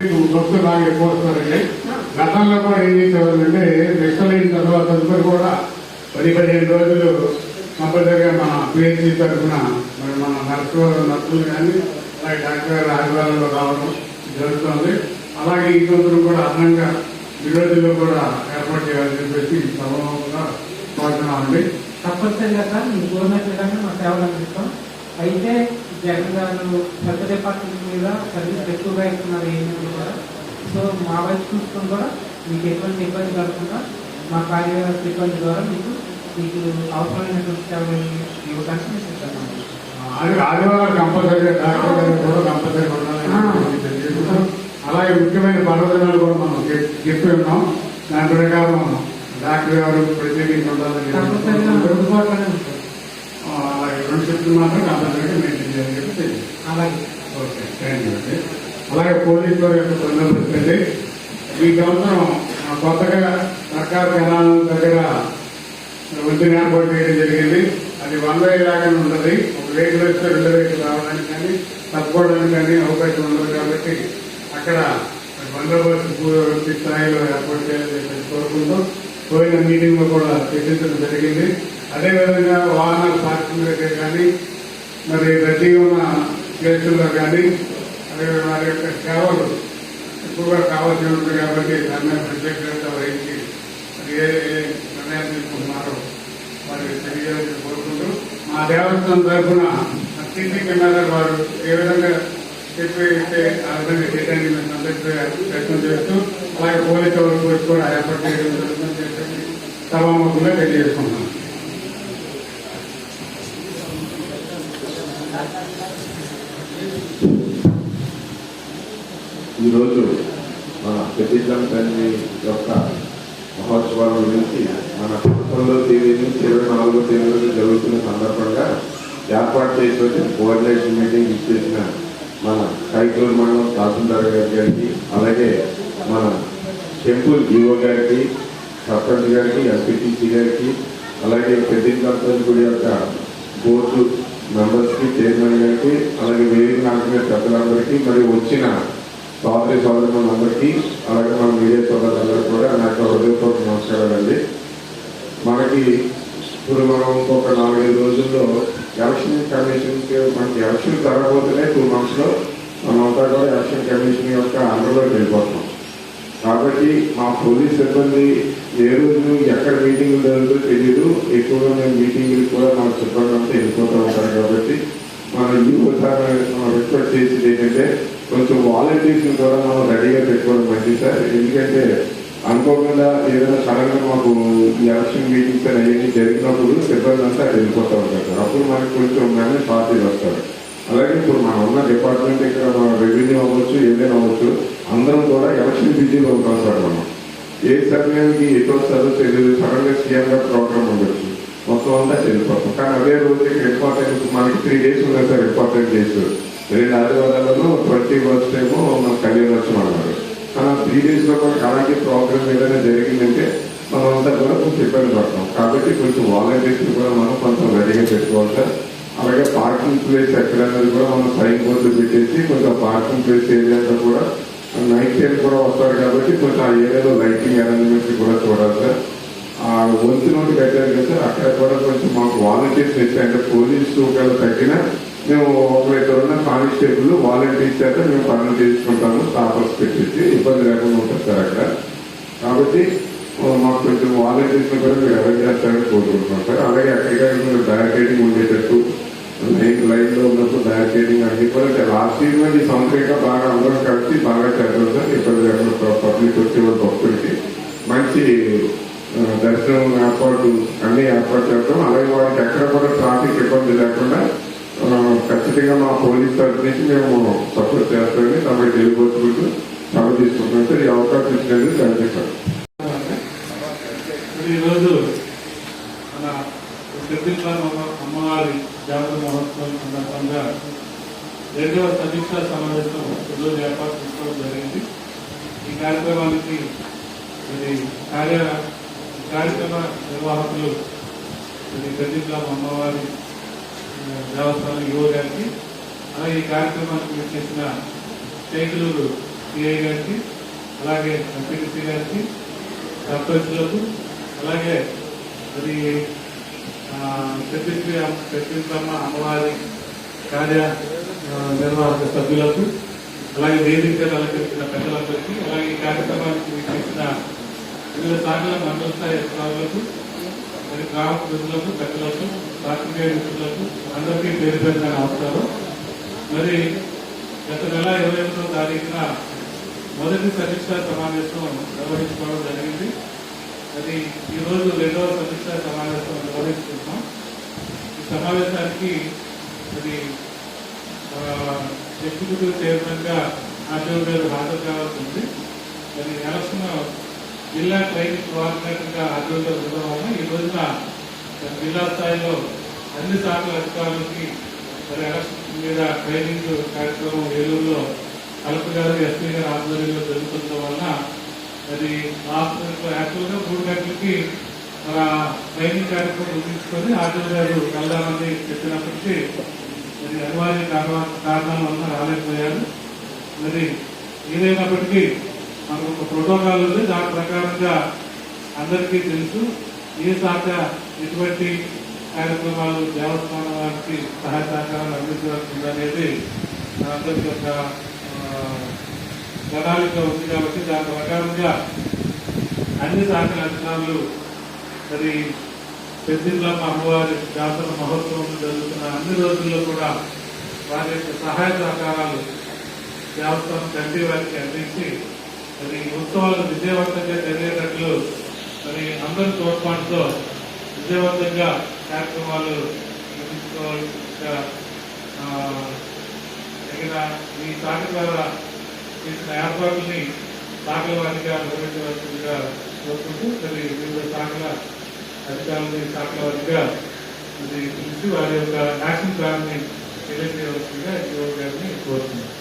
భక్తులు బాగా ఎక్కువ వస్తారండి గతంలో కూడా ఏం చేసేవాళ్ళంటే నెక్సలైన తర్వాత తదుపరి కూడా పది పదిహేను రోజులు కంపల్సరిగా మన పిహెచ్డి తరఫున మరి మన నర్సు నర్సులు కానీ అలాగే డాక్టర్ గారు ఆదివారంలో రావడం జరుగుతుంది. అలాగే ఈ సంవత్సరం కూడా అదనంగా ఈ రోజుల్లో కూడా ఏర్పాటు చేయాలని చెప్పేసి సభగా కోరుతున్నామండి. తప్పనిసరిగా సార్ మీకు కోరినట్లుగానే మా సేవలు అందిస్తాం. అయితే జగన్ గారు పెద్ద డిపార్ట్మెంట్ మీద సర్వీస్ ఎక్కువగా ఇస్తున్నారు కూడా సో మా వైపు చూసుకొని కూడా మీకు ఎటువంటి ఇబ్బంది కలగకుండా మా కార్య సిబ్బంది ద్వారా మీకు మీకు అవసరమైనటువంటి సేవలు ఇవ్వడానికి మేము సిద్ధంగా ఉన్నాం. ఆది- ఆదివారం కంపల్సరీగా డాక్టర్ గారు కూడా కంపల్సరీ ఉండాలని తెలియజేస్తున్నాం. అలాగే ముఖ్యమైన పర్వదినాలు కూడా మనం చెప్- చెప్పి ఉన్నాం దాని ప్రకారం డాక్టర్ గారు ప్రత్యేకించి ఉండాలని తప్పనిసరిగా చెప్పి అందుబాటులోనే ఉంటుంది ఆ, షిఫ్ట్లు మాత్రం కంపల్సరీగా మెయింటైన్ చేయాలని చెప్పి తెలియదు. అలాగే. ఓకే థ్యాంక్ యూ అండి. అలాగే పోలీసు వారి యొక్క అండి ఈ సంవత్సరం కొత్తగా సర్కార్ జనాల దగ్గర వంతుని ఏర్పాటు చేయడం జరిగింది. అది వన్ వే లాగానే ఉండదు ఒక వెహికల్ వస్తే రెండు వెహికల్ రావడానికి కానీ తప్పుకోవడానికి కానీ అవకాశం ఉండదు కాబట్టి అక్కడ బందోబస్తు పూర్తి స్థాయిలో ఏర్పాటు చేయాలని కోరుకుంటూ పోయిన మీటింగ్లో కూడా చర్చించడం జరిగింది. అదేవిధంగా వాహనాల పార్కింగ్ దగ్గర కానీ మరి రద్దీగా ఉన్న ప్లేసుల్లో కానీ అదే వారి యొక్క సేవలు ఎక్కువగా కావాల్సి ఉంటుంది కాబట్టి దాని మీద వహించి మరి ఏ ఏ నిర్ణయాలు తీసుకుంటున్నారో వారి తెలియజేయాలని కోరుకుంటూ మా దేవస్థానం తరఫున సీసీ కెమెరా వారు ఏ విధంగా చెప్పేస్తే ఇస్తే చేయడానికి మేము సంతృప్తిగా ప్రయత్నం చేస్తూ అలాగే పోలీసు వాళ్ళు కూడా ఏర్పాటు చేయడం జరుగుతుందని చెప్పి సభాముఖంగా తెలియజేసుకుంటున్నాం. ఈరోజు మన ప్రతిజ్ఞం తల్లి యొక్క మహోత్సవాల గురించి మన పంతొమ్మిదవ తేదీ నుంచి ఇరవై నాలుగో తేదీ వరకు జరుగుతున్న సందర్భంగా ఏర్పాటు చేసిన కోఆర్డినేషన్ మీటింగ్ ఇచ్చేసిన మన కైకూరు మండలం తహసీల్దార్ గారి గారికి అలాగే మన టెంపుల్ ఈఓ గారికి సర్పంచ్ గారికి ఎంపీటీసీ గారికి అలాగే ప్రతిజ్ఞం తల్లి గుడి యొక్క బోర్డు మెంబర్స్కి చైర్మన్ గారికి అలాగే వేదిక నాయకుల పెద్దలందరికీ మరియు వచ్చిన సోదరి సోదరులందరికీ అలాగే మన మీడియా సోదరులందరికీ కూడా నా యొక్క హృదయపూర్వక నమస్కారాలండి. మనకి ఇప్పుడు మనం ఇంకొక నాలుగైదు రోజుల్లో ఎలక్షన్ కమిషన్కి మనకి ఎలక్షన్ జరగబోతున్నాయి టూ మంత్స్లో మనమంతా కూడా ఎలక్షన్ కమిషన్ యొక్క అండర్లోకి వెళ్ళిపోతున్నాం. కాబట్టి మా పోలీస్ సిబ్బంది ఏ రోజు ఎక్కడ మీటింగ్ జరుగుతుందో తెలియదు ఎక్కువగా మేము మీటింగ్లు కూడా మా సిబ్బంది అంతా వెళ్ళిపోతూ ఉంటారు కాబట్టి మన ఈ ఒకసారి రిక్వెస్ట్ చేసేది ఏంటంటే కొంచెం వాలంటీర్స్ కూడా మనం రెడీగా పెట్టుకోవడం మంచిది సార్. ఎందుకంటే అనుకోకుండా ఏదైనా సడన్గా మాకు ఎలక్షన్ మీటింగ్స్ అనేవి జరిగినప్పుడు సిబ్బంది అంతా వెళ్ళిపోతూ ఉంటారు సార్. అప్పుడు మనకి కొంచెం కానీ పార్టీలు వస్తారు. అలాగే ఇప్పుడు మనం ఉన్న డిపార్ట్మెంట్ ఇక్కడ రెవెన్యూ అవ్వచ్చు ఏదైనా అవ్వచ్చు అందరం కూడా ఎలక్షన్ బిజీలో ఉంటాం సార్ మనం. ఏ సమయానికి ఎటు వస్తారో తెలియదు. సడన్గా సీఎం గారు ప్రోగ్రామ్ ఉండొచ్చు మొత్తం అంతా వెళ్ళిపోతాం. కానీ అదే రోజు ఇంపార్టెంట్ మనకి త్రీ డేస్ ఉన్నాయి సార్ ఇంపార్టెంట్ డేస్ రెండు ఆదివారాలలో ట్వంటీ ఫస్ట్ ఏమో మన కళ్యాణోత్సవం అన్నారు కానీ త్రీ డేస్లో అలాంటి ప్రోగ్రామ్ ఏదైనా జరిగిందంటే మనం అంతా కూడా కొంచెం ఇబ్బంది పడతాం. కాబట్టి కొంచెం వాలంటీర్స్ కూడా మనం కొంచెం రెడీగా పెట్టుకోవాలి సార్. అలాగే పార్కింగ్ ప్లేస్ ఎక్కడ అనేది కూడా మనం సైన్ బోర్డు పెట్టేసి కొంచెం పార్కింగ్ ప్లేస్ ఏరియాలో కూడా నైట్ టైం కూడా వస్తారు కాబట్టి కొంచెం ఆ ఏరియాలో లైటింగ్ అరేంజ్మెంట్స్ కూడా చూడాలి సార్. ఆ వంతు నోటి కట్టారు కదా సార్ అక్కడ కూడా కొంచెం మాకు వాలంటీర్స్ ఇచ్చి అంటే పోలీసు ఒకవేళ తగ్గినా మేము ఒక ఇద్దరు ఉన్న కానిస్టేబుల్ వాలంటీర్స్ చేత మేము పనులు చేసుకుంటాము స్టాఫర్స్ పెట్టేసి ఇబ్బంది లేకుండా ఉంటుంది సార్ అక్కడ. కాబట్టి మాకు కొంచెం వాలంటీర్స్ కూడా మీరు అరేంజ్ చేస్తారని కోరుకుంటున్నాం సార్. అలాగే ఎక్కడికైనా మీరు బ్యారికేడింగ్ ఉండేటట్టు లైన్ లైన్లో ఉన్నప్పుడు బ్యారికేడింగ్ అన్ని కూడా లాస్ట్ ఇయర్ నుంచి ఈ బాగా అందరం కలిసి బాగా చేద్దాం సార్. ఇబ్బంది లేకుండా పబ్లిక్ వచ్చే వాళ్ళ భక్తులకి మంచి దర్శనం ఏర్పాటు అన్ని ఏర్పాటు చేస్తాం అలాగే వాళ్ళకి ఎక్కడ కూడా ట్రాఫిక్ ఇబ్బంది లేకుండా ఖచ్చితంగా మా పోలీస్ తరఫు నుంచి మేము సపోర్ట్ చేస్తామని తమకి తెలియబోతుకుంటూ సభ తీసుకుంటున్నాం సార్ ఈ అవకాశం ఇచ్చినందుకు థ్యాంక్ యూ సార్ ఈరోజు మన అమ్మవారి జాతర మహోత్సవం సందర్భంగా రెండవ సమీక్షా సమావేశం ఈరోజు ఏర్పాటు చేసుకోవడం జరిగింది. ఈ కార్యక్రమానికి మరి కార్య కార్యక్రమ నిర్వాహకులు మరి అమ్మవారి దేవస్థానం యువ గారికి అలాగే ఈ కార్యక్రమానికి చేసిన చేతులూరు సిఐ గారికి అలాగే ఎంపీటీసీ గారికి సర్పంచ్లకు అలాగే మరి ప్రతిశ్రీ ప్రతిశ్రమ అమ్మవారి కార్య నిర్వాహక సభ్యులకు అలాగే వేదిక అలంకరించిన పెద్దలందరికీ అలాగే ఈ కార్యక్రమానికి చేసిన వివిధ శాఖల మండల స్థాయి అధికారులకు మరి గ్రామ ప్రజలకు పెద్దలకు పాత్రికేయ మిత్రులకు అందరికీ పేరు పేరున నమస్కారం మరి గత నెల ఇరవై ఎనిమిదో తారీఖున మొదటి సమీక్షా సమావేశం నిర్వహించుకోవడం జరిగింది. అది ఈరోజు రెండవ సమీక్షా సమావేశం నిర్వహిస్తున్నాం. ఈ సమావేశానికి మరి ఎగ్జిక్యూటివ్ చైర్మన్గా ఆర్డీఓ గారు హాజరు కావాల్సి ఉంది. మరి ఎలక్షన్ జిల్లా ట్రైనింగ్ కోఆర్డినేటర్గా ఆర్డీఓ ఉండడం వలన ఈ రోజున జిల్లా స్థాయిలో అన్ని శాఖల అధికారులకి మరి ఎలక్షన్ మీద ట్రైనింగ్ కార్యక్రమం ఏలూరులో కలెక్టర్ గారు ఎస్పీ గారు ఆధ్వర్యంలో జరుగుతుండడం వలన మరి లాస్ట్ యాక్చువల్గా మూడు గంటలకి మన ట్రైనింగ్ కార్యక్రమం ముగించుకొని ఆర్డీఓ గారు వెళ్దామని చెప్పినప్పటికీ మరి అనివార్య కారణాల వలన రాలేకపోయారు. మరి ఏదైనప్పటికీ మనకు ఒక ప్రోటోకాల్ ఉంది దాని ప్రకారంగా అందరికీ తెలుసు ఏ శాఖ ఎటువంటి కార్యక్రమాలు దేవస్థానం వారికి సహాయ సహకారాలు అందించవలసి ఉందనేది అందరికీ ఒక ప్రణాళిక ఉంది కాబట్టి దాని ప్రకారంగా అన్ని శాఖల అధికారులు మరి పెద్దిల్లమ్మ అమ్మవారి జాతర మహోత్సవం జరుగుతున్న అన్ని రోజుల్లో కూడా వారి యొక్క సహాయ సహకారాలు దేవస్థానం కంటి వారికి అందించి మరి ఈ ఉత్సవాలు విజయవంతంగా జరిగేటట్లు మరి అందరి తోడ్పాటుతో విజయవంతంగా కార్యక్రమాలు నిర్వహించుకోవాల్సిన తగిన ఈ శాఖ ద్వారా చేసిన ఏర్పాట్లని శాఖల వారిగా నిర్వహించవలసిందిగా కోరుకుంటూ మరి వివిధ శాఖల అధికారులని శాఖల వారిగా మరి పిలిచి వారి యొక్క యాక్షన్ ప్లాన్ని తెలియజేయవలసిందిగా ఈ గారిని కోరుతున్నాను